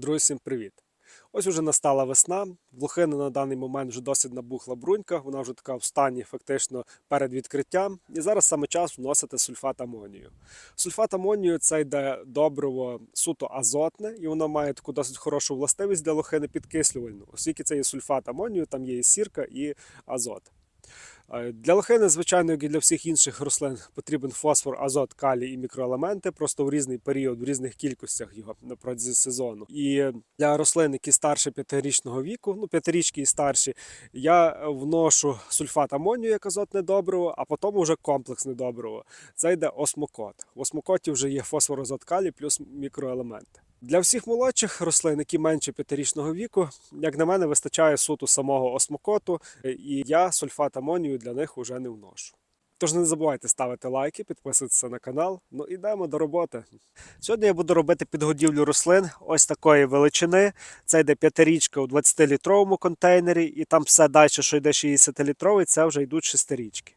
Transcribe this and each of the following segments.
Друзі, всім привіт! Ось уже настала весна. В лохини на даний момент вже досить набухла брунька, вона вже така в стані фактично перед відкриттям. І зараз саме час вносити сульфат амонію. Сульфат амонію це йде добриво суто азотне, і воно має таку досить хорошу властивість для лохини підкислювальну, оскільки це є сульфат амонію, там є і сірка, і азот. Е, Для лохини, звичайно, як і для всіх інших рослин, потрібен фосфор, азот, калій і мікроелементи, просто в різний період, в різних кількостях його на сезону. І для рослин, які старше п'ятирічного віку, ну п'ятирічки і старші, я вношу сульфат амонію як азотне добриво, а потім вже комплексне добриво. Це йде осмокот. В осмокоті вже є фосфор, азот, калій плюс мікроелементи. Для всіх молодших рослин, які менше п'ятирічного віку, як на мене, вистачає суто самого осмокоту, і я сульфат амонію для них вже не вношу. Тож не забувайте ставити лайки, підписуватися на канал. Ну ідемо до роботи. Сьогодні я буду робити підгодівлю рослин ось такої величини. Це йде п'ятирічка у 20-літровому контейнері, і там все далі, що йде 60-літровий, це вже йдуть шестирічки.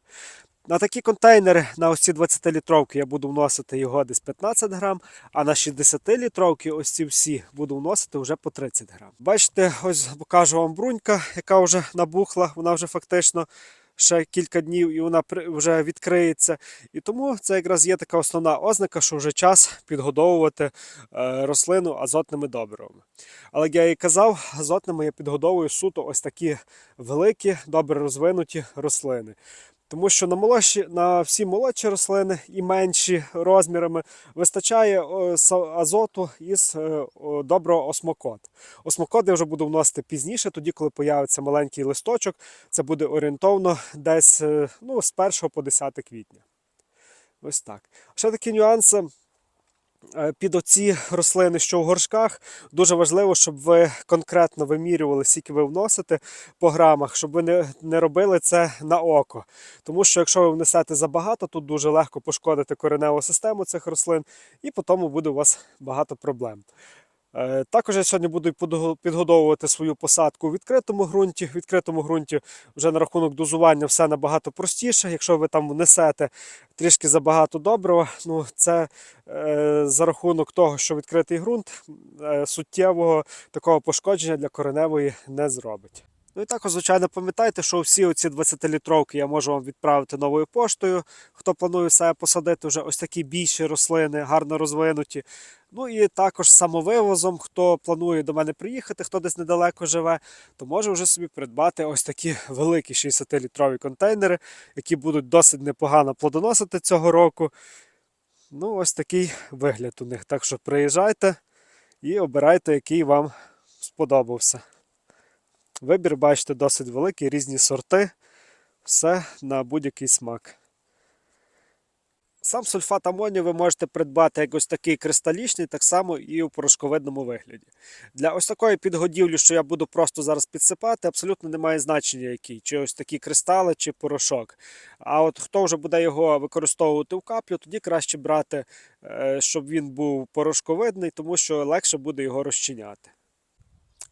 На такі контейнери, на ось ці 20-літровки, я буду вносити його десь 15 грам, а на 60-літровки, ось ці всі, буду вносити вже по 30 грам. Бачите, ось покажу вам брунька, яка вже набухла, вона вже фактично ще кілька днів і вона вже відкриється. І тому це якраз є така основна ознака, що вже час підгодовувати е, рослину азотними добривами. Але як я і казав, азотними я підгодовую суто ось такі великі, добре розвинуті рослини. Тому що на молодші, на всі молодші рослини і менші розмірами вистачає азоту із е, доброго осмокот. Осмокот я вже буду вносити пізніше, тоді, коли появиться маленький листочок, це буде орієнтовно десь е, ну, з 1 по 10 квітня. Ось так. Ще такі нюанси. Е, Під оці рослини, що в горшках, дуже важливо, щоб ви конкретно вимірювали, скільки ви вносите по грамах, щоб ви не, не робили це на око. Тому що якщо ви внесете забагато, тут дуже легко пошкодити кореневу систему цих рослин, і потім буде у вас багато проблем. Е, Також я сьогодні буду підго- підгодовувати свою посадку у відкритому ґрунті. В відкритому ґрунті вже на рахунок дозування все набагато простіше. Якщо ви там внесете трішки забагато добрива, ну це е, за рахунок того, що відкритий ґрунт е, суттєвого такого пошкодження для кореневої не зробить. Ну і також, звичайно, пам'ятайте, що всі оці 20-літровки я можу вам відправити новою поштою. Хто планує себе посадити вже ось такі більші рослини, гарно розвинуті. Ну і також самовивозом, хто планує до мене приїхати, хто десь недалеко живе, то може вже собі придбати ось такі великі 60-літрові контейнери, які будуть досить непогано плодоносити цього року. Ну, ось такий вигляд у них. Так що приїжджайте і обирайте, який вам сподобався. Вибір, бачите, досить великий, різні сорти, все на будь-який смак. Сам сульфат амонію ви можете придбати як ось такий кристалічний, так само і у порошковидному вигляді. Для ось такої підгодівлі, що я буду просто зараз підсипати, абсолютно немає значення який, чи ось такі кристали, чи порошок. А от хто вже буде його використовувати в каплю, тоді краще брати, е, щоб він був порошковидний, тому що легше буде його розчиняти.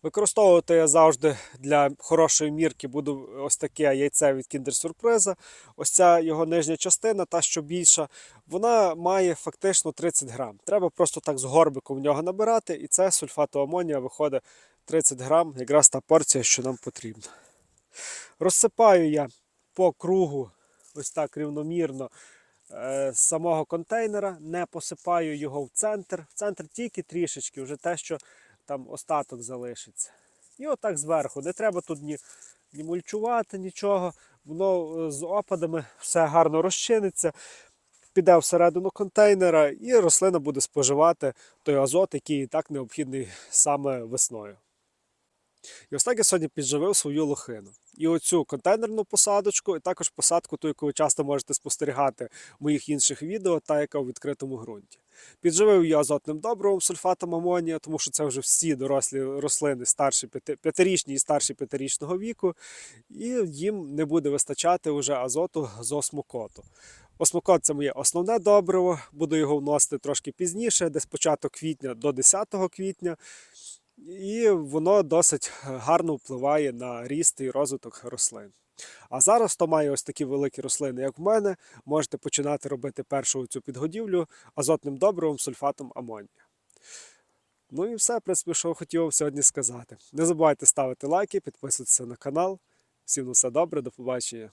Використовувати я завжди для хорошої мірки буду ось таке яйце від Kinder Surprise. Ось ця його нижня частина, та що більша, вона має фактично 30 грам. Треба просто так з горбиком в нього набирати, і це сульфату амонія виходить 30 грам, якраз та порція, що нам потрібна. Розсипаю я по кругу, ось так рівномірно. е, З самого контейнера не посипаю його в центр. В центр тільки трішечки, вже те, що там остаток залишиться. І отак зверху. Не треба тут ні, ні мульчувати, нічого. Воно е, з опадами все гарно розчиниться, піде всередину контейнера, і рослина буде споживати той азот, який і так необхідний саме весною. І ось так я сьогодні підживив свою лохину. І оцю контейнерну посадочку, і також посадку, ту, яку ви часто можете спостерігати в моїх інших відео, та яка у відкритому ґрунті. Підживив її азотним добривом, сульфатом амонія, тому що це вже всі дорослі рослини старші п'яти- п'ятирічні і старші п'ятирічного віку, і їм не буде вистачати вже азоту з осмокоту. Осмокот це моє основне добриво, буду його вносити трошки пізніше, десь початок квітня до 10 квітня. І воно досить гарно впливає на ріст і розвиток рослин. А зараз, хто має ось такі великі рослини, як в мене, можете починати робити першу цю підгодівлю азотним добривом, сульфатом амонія. Ну і все, в принципі, що хотів вам сьогодні сказати. Не забувайте ставити лайки, підписуватися на канал. Всім на все добре, до побачення.